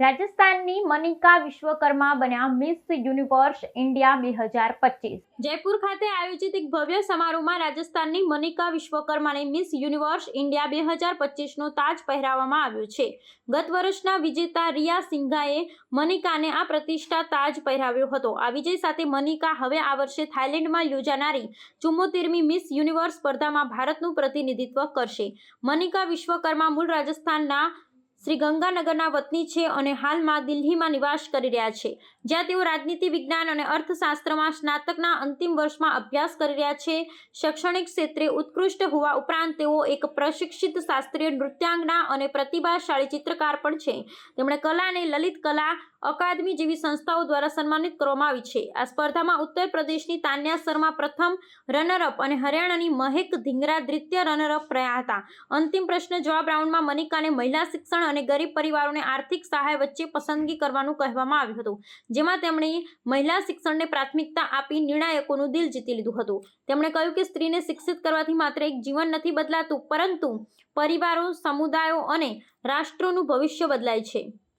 રાજસ્થાનની મનિકા વિશ્વકર્મા બન્યા miss Universe India બે હજાર પચીસ. જયપુર ખાતે આયોજિત એક ભવ્ય સમારોહમાં રાજસ્થાનની મનિકા વિશ્વકર્માને મિસ યુનિવર્સ ઇન્ડિયા બે હજાર પચીસનો તાજ પહેરાવવામાં આવ્યો છે. ગત વર્ષના વિજેતા રિયા સિંઘાએ મનિકાને આ પ્રતિષ્ઠા તાજ પહેરાવ્યો હતો. આ વિજય સાથે મનિકા હવે આ વર્ષે થાઇલેન્ડમાં યોજાનારી ચુમ્મોતેરમી મિસ યુનિવર્સ સ્પર્ધામાં ભારતનું પ્રતિનિધિત્વ કરશે. મનિકા વિશ્વકર્મા મૂળ રાજસ્થાનના શ્રી ગંગાનગરના વતની છે અને હાલમાં દિલ્હીમાં નિવાસ કરી રહ્યા છે, જ્યાં તેઓ રાજનીતિ, વિજ્ઞાન અને અર્થશાસ્ત્રમાં સ્નાતકના અંતિમ વર્ષમાં અભ્યાસ કરી રહ્યા છે. શૈક્ષણિક ક્ષેત્રે ઉત્કૃષ્ટ હોવા ઉપરાંત તેઓ એક પ્રશિક્ષિત શાસ્ત્રીય નૃત્યાંગના અને પ્રતિભાશાળી ચિત્રકાર પણ છે. તેમણે કલા અને લલિત કલા અકાદમી જેવી સંસ્થાઓ દ્વારા સન્માનિત કરવામાં આવી છે. આ સ્પર્ધામાં ઉત્તર પ્રદેશની તાન્યા શર્મા પ્રથમ રનરઅપ અને હરિયાણાની મહેક ધીંગરા દ્વિતીય રનરઅપ રહ્યા હતા. અંતિમ પ્રશ્ન જવાબ રાઉન્ડમાં મનિકાને મહિલા શિક્ષણ અને ગરીબ પરિવારોને આર્થિક સહાય વચ્ચે પસંદગી કરવાનું કહેવામાં આવ્યું હતું. જેમાં તેમણે મહિલા શિક્ષણને પ્રાથમિકતા આપી નિર્ણાયકોનું દિલ જીતી લીધું હતું. તેમણે કહ્યું કે સ્ત્રીને શિક્ષિત કરવાથી માત્ર એક જીવન નથી બદલાતું, પરંતુ પરિવારો, સમુદાયો અને રાષ્ટ્રોનું ભવિષ્ય બદલાય છે.